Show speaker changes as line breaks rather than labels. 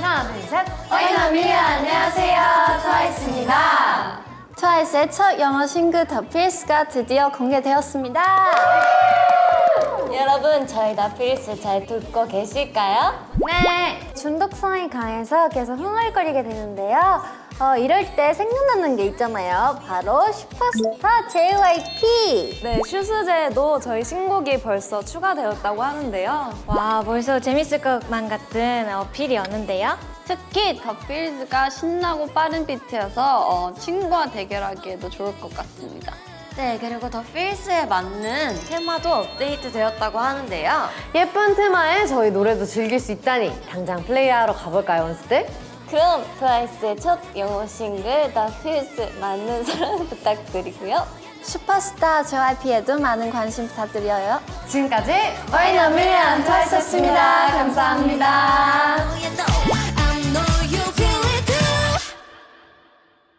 하나, 둘, 셋.
와이너미 안녕하세요 트와이스입니다.
트와이스의 첫 영어 싱글 더 필스가 드디어 공개되었습니다.
여러분 저희 나필스 잘 듣고 계실까요?
네. 중독성이 강해서 계속 흥얼거리게 되는데요. 어, 이럴 때 생각나는 게 있잖아요. 바로 슈퍼스타 JYP.
네, 슈스제도 저희 신곡이 벌써 추가되었다고 하는데요.
와 벌써 재밌을 것만 같은 어필이었는데요.
특히 더 필즈가 신나고 빠른 비트여서 어, 친구와 대결하기에도 좋을 것 같습니다.
네 그리고 더 필스에 맞는 테마도 업데이트 되었다고 하는데요.
예쁜 테마에 저희 노래도 즐길 수 있다니 당장 플레이하러 가볼까요, 원스들?
그럼 트와이스의 첫 영어 싱글 더 필스 많은 사랑 부탁드리고요.
슈퍼스타 JYP에도 많은 관심 부탁드려요.
지금까지
와이너밀리언 트와이스였습니다. 감사합니다.